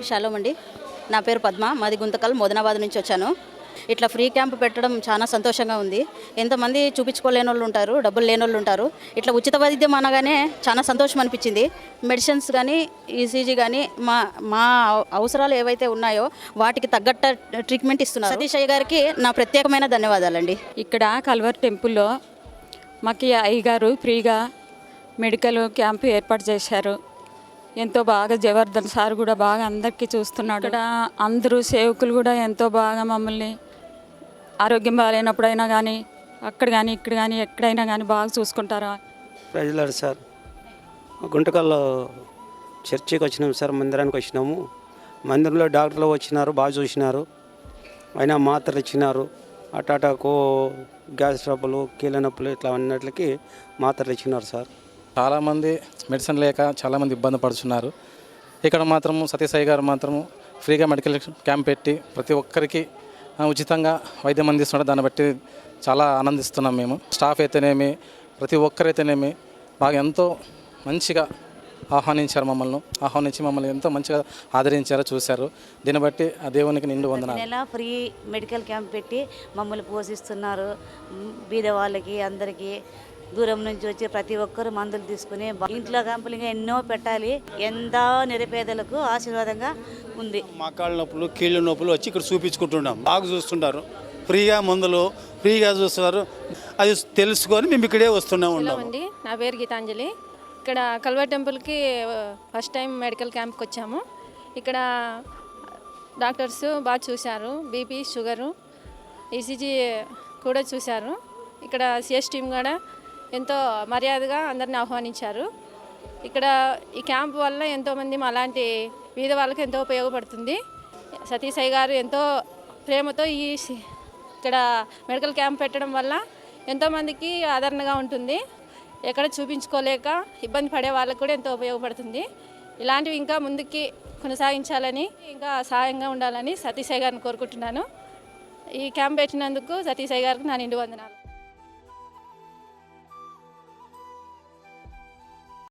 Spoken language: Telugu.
అందరికీ షాలోమ్ అండి. నా పేరు పద్మ. మాది గుంతకల్ మోదనాబాద్ నుంచి వచ్చాను. ఇట్లా ఫ్రీ క్యాంప్ పెట్టడం చాలా సంతోషంగా ఉంది. ఎంతమంది చూపించుకోలేని వాళ్ళు ఉంటారు డబ్బులు లేని వాళ్ళు ఉంటారు. ఇట్లా ఉచిత వైద్యం అనగానే చాలా సంతోషం అనిపించింది. మెడిసిన్స్ కానీ ఈసీజీ కానీ మా మా అవసరాలు ఏవైతే ఉన్నాయో వాటికి తగ్గట్ట ట్రీట్మెంట్ ఇస్తున్నారు. సతీష్ అయ్య గారికి నా ప్రత్యేకమైన ధన్యవాదాలండి. ఇక్కడ కల్వర్ టెంపుల్లో మాకు అయ్య అయ్యగారు ఫ్రీగా మెడికల్ క్యాంప్ ఏర్పాటు చేశారు. ఎంతో బాగా జవర్ధన్ సార్ కూడా బాగా అందరికీ చూస్తున్నాడు. ఇక్కడ అందరూ సేవకులు కూడా ఎంతో బాగా మమ్మల్ని ఆరోగ్యం బాగాలేనప్పుడైనా కానీ అక్కడ కానీ ఇక్కడ కానీ ఎక్కడైనా కానీ బాగా చూసుకుంటారా? ప్రజలాడు సార్ గుంటకల్లో చర్చికి వచ్చినాము సార్ మందిరానికి వచ్చినాము. మందిరంలో డాక్టర్లు వచ్చినారు బాగా చూసినారు. అయినా మాత్రలు ఇచ్చినారు. అటాటాకు గ్యాస్ ట్రబ్బులు కీళ్ళ నొప్పులు ఇట్లా అన్నిటికి మాత్రలు ఇచ్చినారు సార్. చాలామంది మెడిసిన్ లేక చాలామంది ఇబ్బంది పడుతున్నారు ఇక్కడ మాత్రం సత్యసాయి గారు మాత్రం ఫ్రీగా మెడికల్ క్యాంప్ పెట్టి ప్రతి ఒక్కరికి ఉచితంగా వైద్యం అందిస్తున్నారు. దాన్ని బట్టి చాలా ఆనందిస్తున్నాం మేము. స్టాఫ్ అయితేనేమి ప్రతి ఒక్కరైతేనేమి బాగా ఎంతో మంచిగా ఆహ్వానించారు మమ్మల్ని. ఆహ్వానించి మమ్మల్ని ఎంతో మంచిగా ఆదరించారు చూశారు. దీన్ని బట్టి ఆ దేవునికి నిండు వందనాలు. నెల ఫ్రీ మెడికల్ క్యాంప్ పెట్టి మమ్మల్ని పోషిస్తున్నారు. బీద వాళ్ళకి అందరికీ దూరం నుంచి వచ్చి ప్రతి ఒక్కరు మందులు తీసుకుని ఇంట్లో ఇంకా ఎన్నో పెట్టాలి. ఎంతో నిరుపేదలకు ఆశీర్వాదంగా ఉంది. మకాళ్ళ నొప్పులు కీళ్ళ నొప్పులు వచ్చి ఇక్కడ చూపించుకుంటున్నాం. బాగా చూస్తుంటారు. ఫ్రీగా మందులు ఫ్రీగా చూస్తున్నారు. అది తెలుసుకొని మేము ఇక్కడే వస్తూనే హలో ఉన్నాము. అండి. నా పేరు గీతాంజలి. ఇక్కడ కల్వర్ టెంపుల్కి ఫస్ట్ టైం మెడికల్ క్యాంప్కి వచ్చాము. ఇక్కడ డాక్టర్స్ బాగా చూశారు. బీపీ షుగరు ఈసీజీ కూడా చూశారు. ఇక్కడ సిఎస్ టీమ్ కూడా ఎంతో మర్యాదగా అందరిని ఆహ్వానించారు. ఇక్కడ ఈ క్యాంప్ వల్ల ఎంతోమంది అలాంటి వీధి వాళ్ళకి ఎంతో ఉపయోగపడుతుంది. సతీసాయి గారు ఎంతో ప్రేమతో ఈ సి- ఇక్కడ మెడికల్ క్యాంప్ పెట్టడం వల్ల ఎంతోమందికి ఆదరణగా ఉంటుంది. ఎక్కడ చూపించుకోలేక ఇబ్బంది పడే వాళ్ళకు కూడా ఎంతో ఉపయోగపడుతుంది. ఇలాంటివి ఇంకా ముందుకి కొనసాగించాలని ఇంకా సహాయంగా ఉండాలని సతీసాయి గారిని కోరుకుంటున్నాను. ఈ క్యాంప్ పెట్టినందుకు సతీసాయి గారికి నా నిండు వందనాలు.